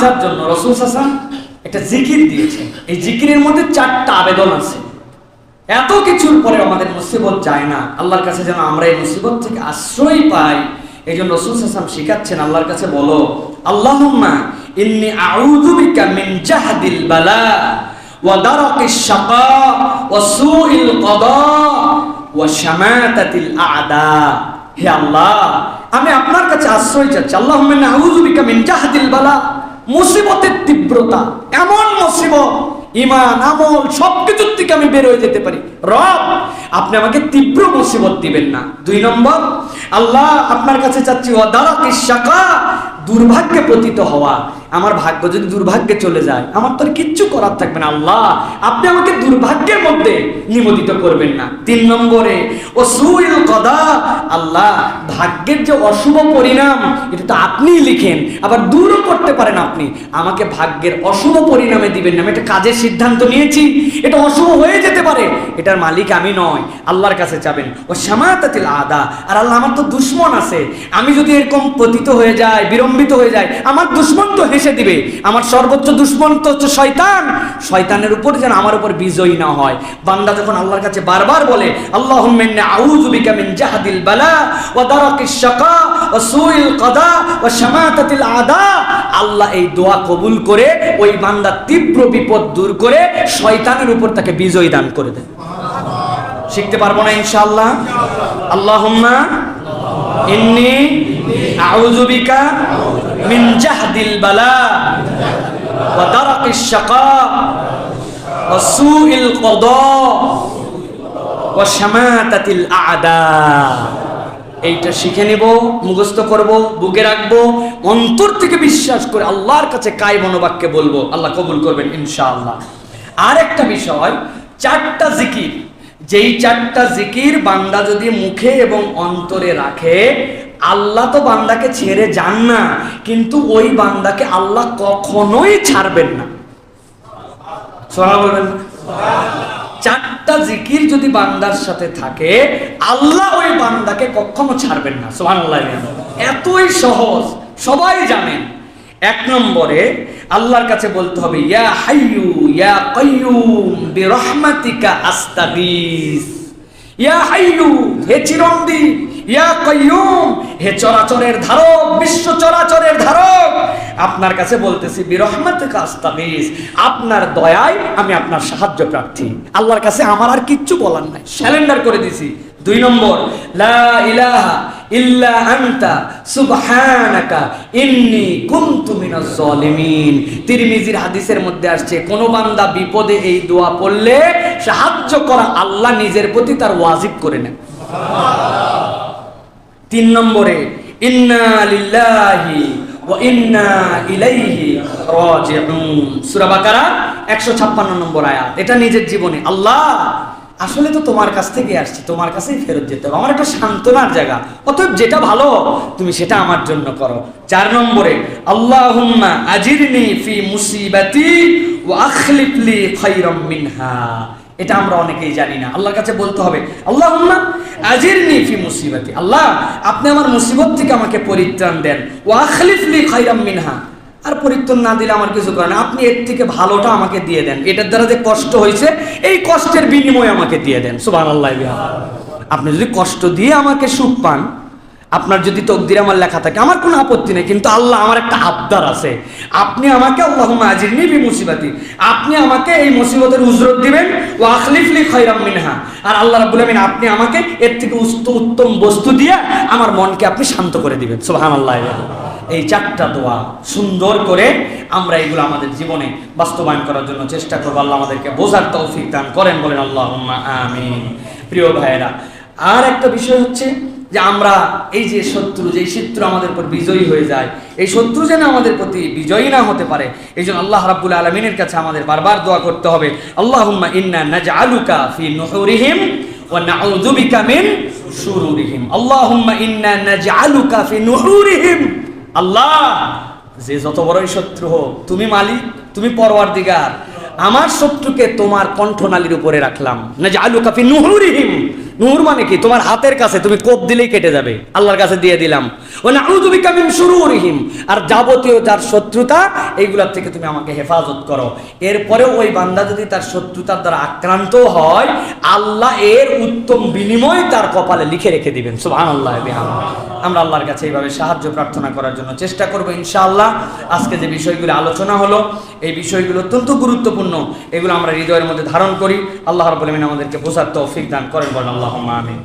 বাঁচার জন্য রসুল হাসান একটা জিকির দিয়েছেন। এই জিকিরের মধ্যে চারটা আবেদন আছে। এত কিছুর পরে আমাদের মুসিবত যায় না। আল্লাহর কাছে যেন আমরা এই মুসিবত থেকে আশ্রয় পাই এই জন্য রসুল হাসান শিখাচ্ছেন, আল্লাহর কাছে বলো, আল্লাহুম্মা ইন্নি আউযু মিন জাহদিল বালা ওয়া দারাকিশ শাকা ওয়া সুইল ওয়া শামাতাতিল আ'দা। হে আল্লাহ, আমি আপনার কাছে আশ্রয় চাচ্ছি। আল্লাহুম্মা ইন্নি আউযু বিকা মিন জাহদিল বালা। মুসিবতের তীব্রতা, এমন মুসিবত ইমান আমল, সবকিছুর থেকে আমি বের হয়ে যেতে পারি। রব, আপনি আমাকে তীব্র মুসিবত দিবেন না। দুই নম্বর, আল্লাহ আপনার কাছে চাচ্ছি অদারক শাখা দুর্ভাগ্যে পতিত হওয়া। আমার ভাগ্য যদি দুর্ভাগ্যে চলে যায়, আমার তো আর কিচ্ছু করার থাকবে না, আল্লাহ। আপনি আমাকে দুর্ভাগ্যের মধ্যে নিমোদিত করবেন না। তিন নম্বরে ও সুইল কদা, আল্লাহ, ভাগ্যের যে অশুভ পরিণাম, এটা তো আপনিই লিখেন, আবার দূরও করতে পারেন আপনি। আমাকে ভাগ্যের অশুভ পরিণামে দিবেন না, আমি একটা কাজের সিদ্ধান্ত নিয়েছি, এটা অশুভ হয়ে যেতে পারে। এটার মালিক আমি নয়, আল্লাহর কাছে যাবেন। ও সামাতাতিল আদা, আর আল্লাহ, আমার তো দুশ্মন আছে। আমি যদি এরকম পতিত হয়ে যায় বিলম্বিত হয়ে যায় আমার দুশ্মন তো হেসে দিবে। আমার সর্বোচ্চ দুশ্মন তো হচ্ছে শয়তান। শয়তানের উপর যেন আমার উপর বিজয়ী না হয়। বান্দা যখন আল্লাহর কাছে বারবার বলে, আল্লাহুম্মা আউযু বিকা মিন জাহদিল বালা ওয়া দারাকিশ শাকা ওয়া সুইল কদা ওয়া শামাতাতিল আদা, আল্লাহ এই দোয়া কবুল করে ওই বান্দা তীব্র বিপদ দূর করে শয়তানের উপর তাকে বিজয় দান করে দেয়। শিখতে পারব না ইনশাআল্লাহ? আল্লাহুম্মা ইন্নি আউযু বিকা ওয়া দারাকিশ শাকা ওয়া সুইল কদা ওয়া শামাতাতিল আদা। এইটা শিখে নিব, মুখস্থ করব, বুকে রাখব, অন্তর থেকে বিশ্বাস করে আল্লাহর কাছে কাই মনোবাক্যে বলব। আল্লাহ কবুল করবেন ইনশাআল্লাহ। আর একটা বিষয়, চারটা জিকির। যেই চারটা জিকির বান্দা যদি মুখে এবং অন্তরে রাখে আল্লাহ তো বান্দাকে ছেড়ে যান না, কিন্তু ওই বান্দাকে আল্লাহ কখনোই ছাড়বেন না। বলবেন চারটা জিকির যদি বান্দার সাথে থাকে, আল্লাহ ওই বান্দাকে কখনো ছাড়বেন না। সুবহানাল্লাহ এতই সহজ, সবাই জানেন এক নম্বরে আল্লাহর কাছে বলতে হবে, ইয়া হাইয়ু, ইয়া কাইয়ুম বিরহমাতিকা আস্তাগীস। ইয়া হাইয়ু, হে চিরঞ্জীব ইয়া হে চরাচরের ধারক, বিশ্ব চরাচরের ধারক, আপনার কাছে বলতেছি আপনার দয়ায় আমি আপনার সাহায্য প্রার্থী। আল্লাহর কাছে আমার আর কিচ্ছু বলার নাই। স্যালেন্ডার করে দিছি। দুই নম্বর, লা তিরমিজির হাদিসের মধ্যে আসছে, কোন বান্দা বিপদে এই দোয়া পড়লে সাহায্য করা আল্লাহ নিজের প্রতি তার ওয়াজিব করে নেন। তিন নম্বরে, ইন্না লিল্লাহি ওয়া ইন্না ইলাইহি রাজিউন। সূরা বাকারা 156 নম্বর এটা নিজের জীবনে। আল্লাহ, আসলে তো তোমার কাছ থেকে তোমার ফেরত হবে। আমার একটা জায়গা। অতএব যেটা ভালো, তুমি সেটা আমার জন্য করো। চার নম্বরে আজিরনি ফি মুসিবাতি মিনহা। এটা আমরা অনেকেই জানি না। আল্লাহর কাছে বলতে হবে আল্লাহ আজিরনি ফি মুসিবাতি। আল্লাহ, আপনি আমার মুসিবত থেকে আমাকে পরিত্রাণ দেন। ও মিনহা। আর পরিত্রাণ না দিলে আমার কিছু করে না। আপনি এর থেকে ভালোটা আমাকে দিয়ে দেন। এটার দ্বারা যে কষ্ট হয়েছে, এই কষ্টের বিনিময় আমাকে দিয়ে দেন। সুবাহ আল্লাহ। আপনি যদি কষ্ট দিয়ে আমাকে সুখ পান আপনার যদি তকদির আমার লেখা থাকে, আমার কোনো আপত্তি নেই, কিন্তু আল্লাহ আমার একটা আবদার আছে। আপনি আমাকে আল্লাহ আজির নিবি মুসিবাতি আপনি আমাকে এই মুসিবতের উজরত দিবেন ও আখলিফলি খৈরাম মিনহা। আর আল্লাহ রাব্বুল আমিন আপনি আমাকে এর থেকে উত্তম বস্তু দিয়ে আমার মনকে আপনি শান্ত করে দিবেন। সুবহানাল্লাহ। এই চারটা দোয়া সুন্দর করে আমরা এগুলো আমাদের জীবনে বাস্তবায়ন করার জন্য চেষ্টা করব। আল্লাহ আমাদেরকে বোঝার তৌফিক দান করেন, বলেন আল্লাহ আমিন। প্রিয় ভাইয়েরা, আর একটা বিষয় হচ্ছে যে আমরা এই যে শত্রু যে শত্রু আমাদের উপর বিজয়ী হয়ে যায়, এই শত্রু যেন আমাদের প্রতি বিজয়ী না হতে পারে, এই জন্য আল্লাহ রাব্বুল আলমিনের কাছে আমাদের বারবার দোয়া করতে হবে। আল্লাহুম্মা ইন্না আল্লাহ, যে যত বড়ই শত্রু হোক, তুমি মালিক, তুমি আমার শত্রুকে তোমার কণ্ঠনালীর উপরে রাখলাম। না যে আলু কাফি নুহুরিহিম। নূর মানে কি? তোমার হাতের কাছে তুমি কোপ দিলেই কেটে যাবে। আল্লাহর কাছে দিয়ে দিলাম। ও না আর যাবতীয় যার শত্রুতা, এইগুলার থেকে তুমি আমাকে হেফাজত করো। এরপরে ওই বান্দা যদি তার শত্রুতার দ্বারা আক্রান্ত হয়, আল্লাহ এর উত্তম বিনিময় তার কপালে লিখে রেখে দিবেন। সুবহানাল্লাহ বিহামদিহি। আমরা আল্লাহর কাছে এইভাবে সাহায্য প্রার্থনা করার জন্য চেষ্টা করব ইনশাআল্লাহ। আজকে যে বিষয়গুলো আলোচনা হলো এই বিষয়গুলো অত্যন্ত গুরুত্বপূর্ণ। এগুলো আমরা হৃদয়ের মধ্যে ধারণ করি। আল্লাহর বলে আমাদেরকে বোঝার তৌফিক দান করেন বলেন। আল্লাহ আমিন।